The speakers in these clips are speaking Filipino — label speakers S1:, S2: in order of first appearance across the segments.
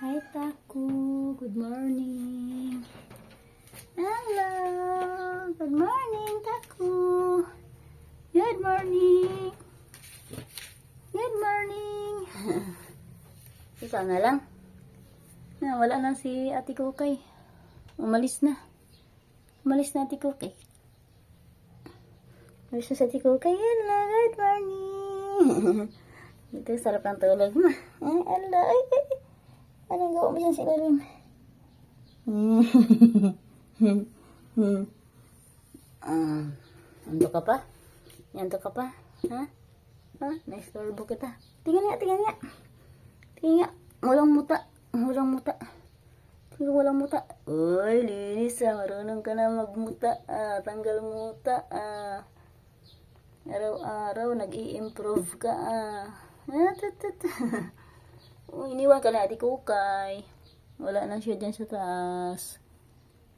S1: Hi, Taku. Good morning. Hello. Good morning, Taku. Good morning. Good morning. Ikaw na lang. Na, wala na si Ate Kukay. Umalis na. Umalis na Ate Kukay. Umalis na si Ate Kukay. Hello, good morning. Ito, sarap ng tulog mo. Ala, ay, ay. Anong gawa dyan si Lalim? Ah, ando ka pa? Ando ka pa? Ha? Ha? Naistorbo kita. Tingnan nga, tingnan nga. Tingnan nga. Walang muta. Walang muta. Tingnan walang muta. Uy, linis ah. Marunong ka na magmuta. Ah, tanggal muta. Ah. Araw-araw, nag-i-improve ka. Ah. Ah, tut, tut. Oh, iniwan ka na ati kukay. Wala na siya dyan sa taas.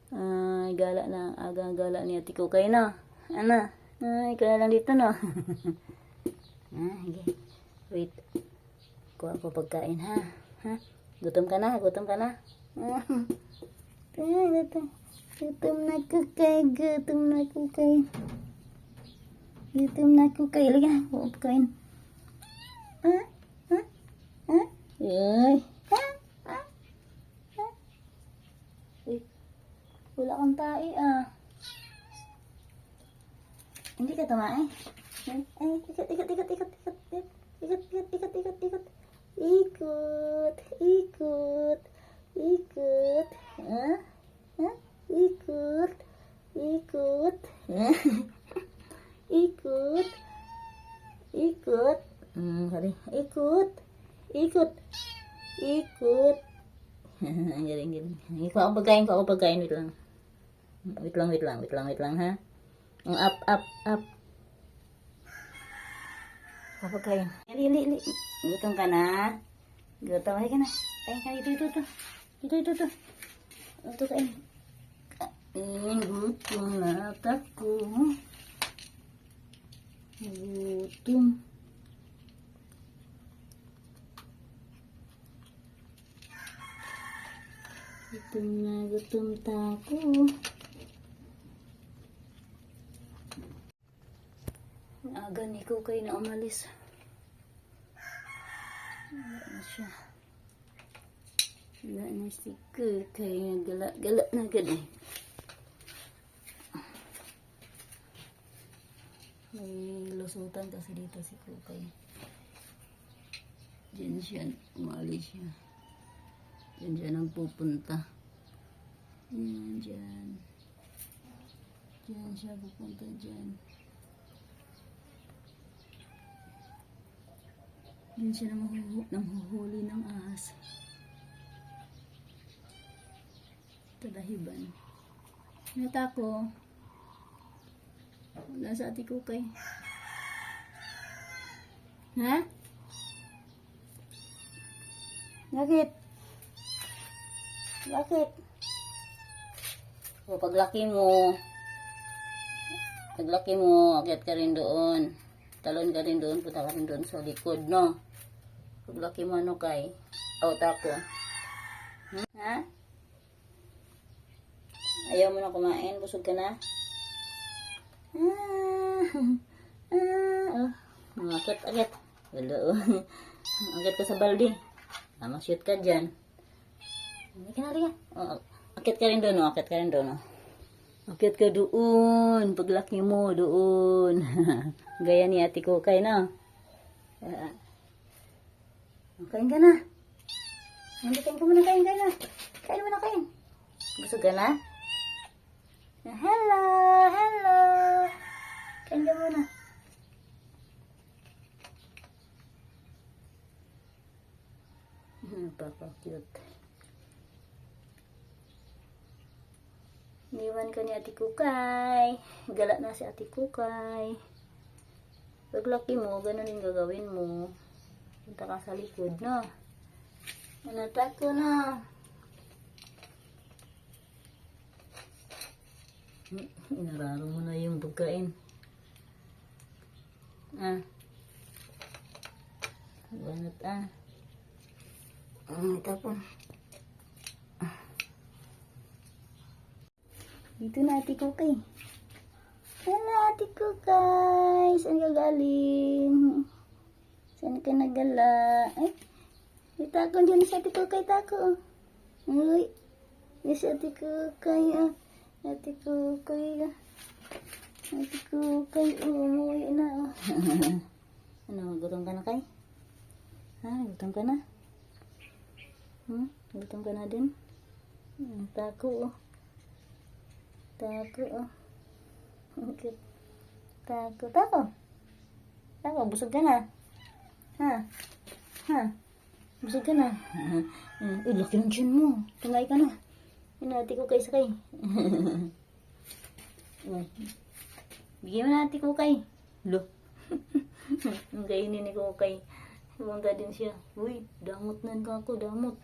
S1: Ay, gala na. Agang gala ni ati kukay na. Ano? Ay, ikaw na lang dito, no? ah, okay. Wait. Kuha ko pagkain, ha? Ha? Gutom ka na? Gutom ka na? Gutom. Gutom na kukay. Gutom na kukay. Gutom na kukay. Liga, kuha pagkain. Ah? Ha? Uy, wala kang tae ah. Hindi ka tumae. Ay, ay, ikot, ikot, ikot, ikot, ikot, ikot, ikot, ikot, ikot, ikot. Ikot, ikot, ikot. Ha? Ha? Ikot, ikot. Ikot, ikot. Hmm, sorry. Ikot. Ikot. Ikot. Ang galing, galing. Ikaw ako pagkain, ikaw ako pagkain. Wait lang. Wait lang, wait lang, wait lang, wait lang, ha? Ang up, up, up. Ikaw pagkain. Ali, ali, ali. Gutom ka na. Gutom, halika na. Kain ka, ito, ito, ito. Ito, ito, ito. Ito, kain. Kain, gutom na ako. Gutom. Gutom na gutom tako. Aga ni ko kay na umalis. Wala na siya. Wala na si kay nagala-gala na ganun. May lusutan kasi dito si Kukay. Diyan siya, umalis siya. Diyan siya nang pupunta. Yan, dyan. Diyan siya pupunta dyan. Diyan siya nang, huhu- nang huhuli ng ahas. Tadahiban. Natako. Wala sa ati kukay. Ha? Bakit? Bakit? O, paglaki mo, paglaki mo, akyat ka rin doon. Talon ka rin doon, punta ka rin doon sa likod, no? Paglaki mo, ano kay? Out ako. Hmm? Ha? Ayaw mo na kumain? Busog ka na? Ah, ah, oh. Akit, akit. Hello. akit ka sa balde. Ah, shoot ka dyan. Hindi ka. Oh, akit ka rin doon, oh. Akit ka rin doon, oh. Akit ka doon. Paglaki mo, doon. Gaya ni ate ko kay na. Ah. Kain ka na. Hindi, kain ka muna, kain ka na. Kain mo na, kain. Busog ka na? Hello, hello. Kain ka muna. Napaka-cute. Iniwan ka ni Ate Kukay. Gala na si Ate Kukay. Paglaki mo, ganun din gagawin mo. Punta ka sa likod, no? Nanatak ko na. Inararo mo na yung pagkain. Ah. Bangat ah. Ah, ito Dito na ate ko kay. Ano ate ko kay? Saan ka galing? Saan ka nagala? Ay, may tako dyan sa ate ko kay tako. Uy, may sa ate ko kay ah. Ate ko kay ah. Ate ko kay umuwi na. ah. ano, gutom ka na kay? Ha, gutom ka na? Hmm? Gutom ka na din? Hmm, tako oh. Tako oh. Okay. Tako, tako. Tako, busog ka na. Ha? Ha? Busog ka na. Eh, laki ng chin mo. Tumay ka na. Inati ko kay sakay. Bigyan mo na ati ko kay. Lo. Ang kainin ni ko kay. Huwag din siya. Uy, damot na ka ako, damot.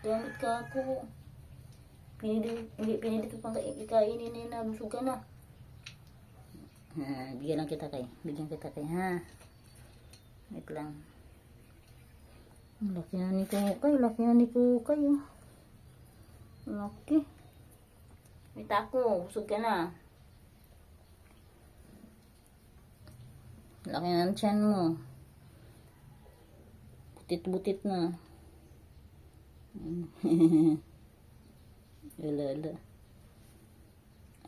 S1: Damot ka ako. Pinili, hindi, pinili ko pang ka- ikainin ni na busog ka na. Ha, bigyan lang kita kay. Bigyan kita kay, ha. Wait lang. Ang Laki na ni Kukay. Laki na ni Kukay, oh. Laki. May tako. Busog ka na. Laki na ng tiyan mo. Butit-butit na. ala, ala.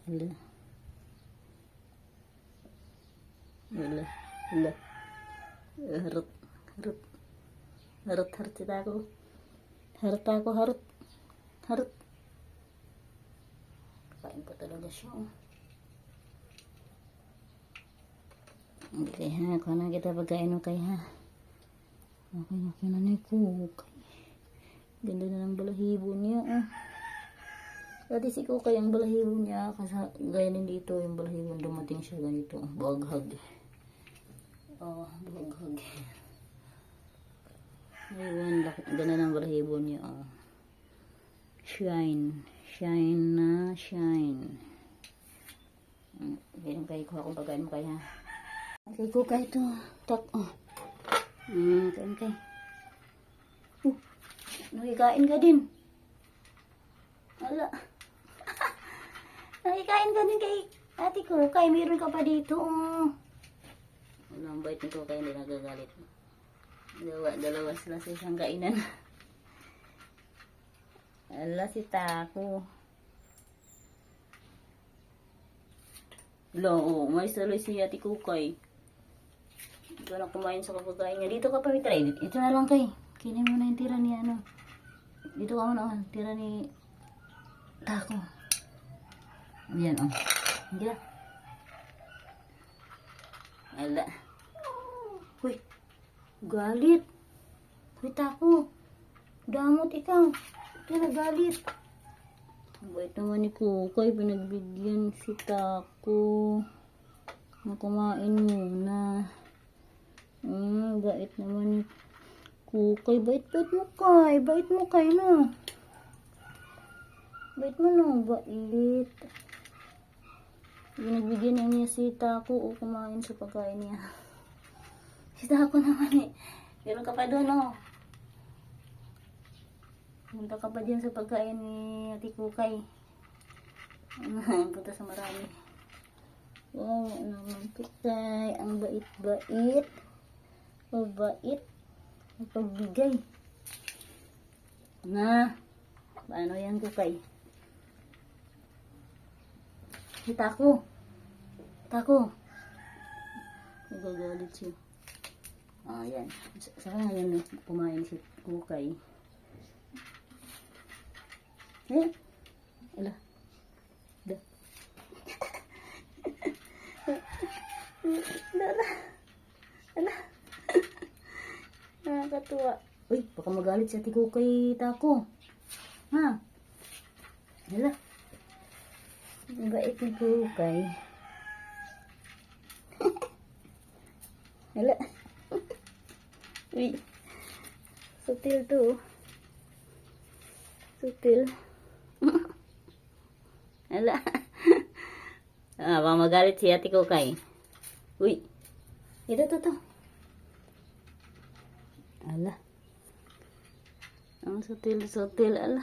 S1: Ala. Ala. Ala. Harap. Harap, harap kita ako. Harap ako, harap. Harap. Kain pa talaga siya. Okay ha, kung na kita pagkain mo kay ha. Okay, okay na ni Kukay. Ganda na ng balahibo niya ah. Dati si Kukay ang balahibo niya, kasi gaya din dito yung balahibo dumating siya ganito. Baghag. Oh, baghag. Ayun, ganda ng balahibo niya oh. Shine. Shine na shine. Mm, Ganyan kayo, kuha kong pagkain mo kaya. Okay, ko kayo to. Tak, oh. Hmm, kain kay. Uh, nakikain ka din. Wala. Nakikain ka din kay ate ko. Kay, meron ka pa dito. Oh. Wala, ang bait nito kaya hindi nagagalit. Dalawa, dalawa sila sa isang kainan. Ala, si Taco. Lo, oh, may saloy si Ate Kukay. Ito na kumain sa kapagkain niya. Dito ka pa, Mitra. Ito na lang kay. Kinin mo na yung tira ni ano. Dito ka muna, oh. Tira ni Taco. Yan, oh. Hindi na. Ala. Uy. Galit. Uy, Taco. Damot ikaw. Kaya nagalit. Ang Bait naman ni Kukay. Pinagbigyan si Taco. Na kumain muna. Hmm, bait naman ni Kukay. Bait-bait mo kay. Bait mo kay no. Bait mo no. Bait. Pinagbigyan na niya si Taco o kumain sa pagkain niya. Si Taco naman eh. Meron ka pa doon oh. Punta ka pa dyan sa pagkain ni Ate Kukay. Punta sa marami. Wow, naman Kukay. Ang bait-bait. Mabait. Ang pagbigay. Na. Paano yan Kukay? Si Tako. Tako. Nagagalit siya. Ah, yan. Sa sa kanya yan pumain si Kukay. Eh? Ala. Da. Dala. Ala. Nakakatuwa. Uy, baka magalit si ate ko kay Tako. Ha? Ala. Ang bait ni Kukay. Ala. Uy. Sutil to. oh. Sutil. Ala. ah, baka magalit si ate ko kay. Uy. Ito, ito, ito. Ala. Ang sutil, sutil. Ala.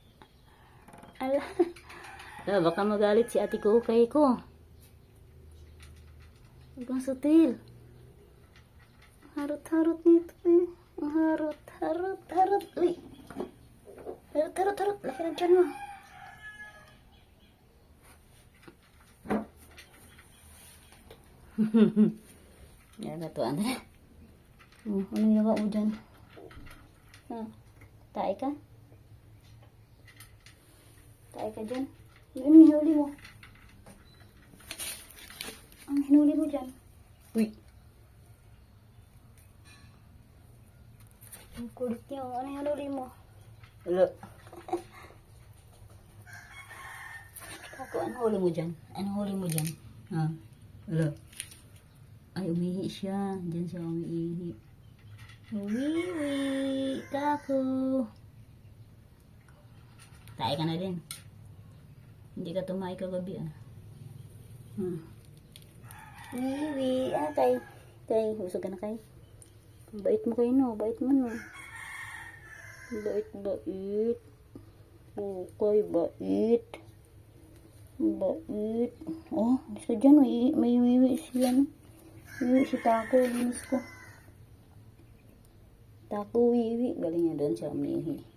S1: Ala. Ah, baka magalit si ate ko kay ko. Kang sutil. Harot-harot nito eh. Harot, harot, harot. Uy. Harot, harot, harot. Laki ng mo. Yan na to, Andra. Oh, anong ginawa mo dyan? Ha? Tae ka? Tae ka dyan? Ano hinuli mo? Ang hinuli mo dyan? Uy. Ang kulit niyo. Ano hinuli mo? Wala. Kako, ano huli mo dyan? Ano huli mo dyan? Ha? Wala. Ay, umihi siya. Diyan siya umiihi. Uwiwi. Kako. Tae ka na din. Hindi ka tumae kagabi ah. Hmm. Wiwi. Ah, kay. Kay, usog ka na kay. Bait mo kayo no. Bait mo no. Bait, bait. Okay, bait. Bait. Oh, isa dyan. May, may wiwi siya no. Wiwi si Taco. Linis ko. Taco wiwi. Galing niya doon siya umihi.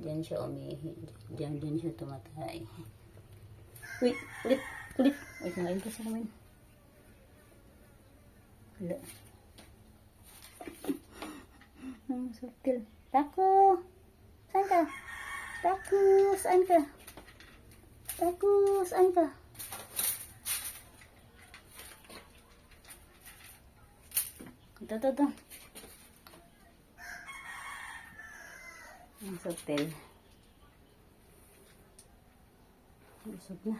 S1: Diyan siya umihi. Diyan, diyan siya tumatay. Uy, ulit, ulit. Uy, kumain ka sa kumain. Wala. Ang saktil. Taco! Saan ka? Taco! Saan ka? Taco! Saan ka? Ito, ito, ito. Ang saktil. Busog na.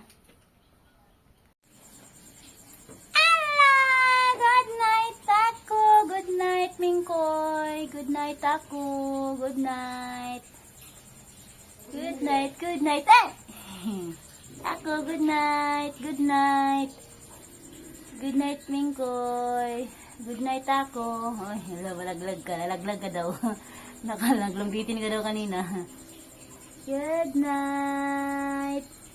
S1: Ah! Good night, Taco! Good night, Mingkoy! Good night, Taco! Good night! Good night, good night! Eh! Taco, good night! Good night! Good night, Mingkoy! Good night, Taco! Ay, hala, malaglag ka. Lalaglag ka daw. Nakalaglambitin ka daw kanina. Good night!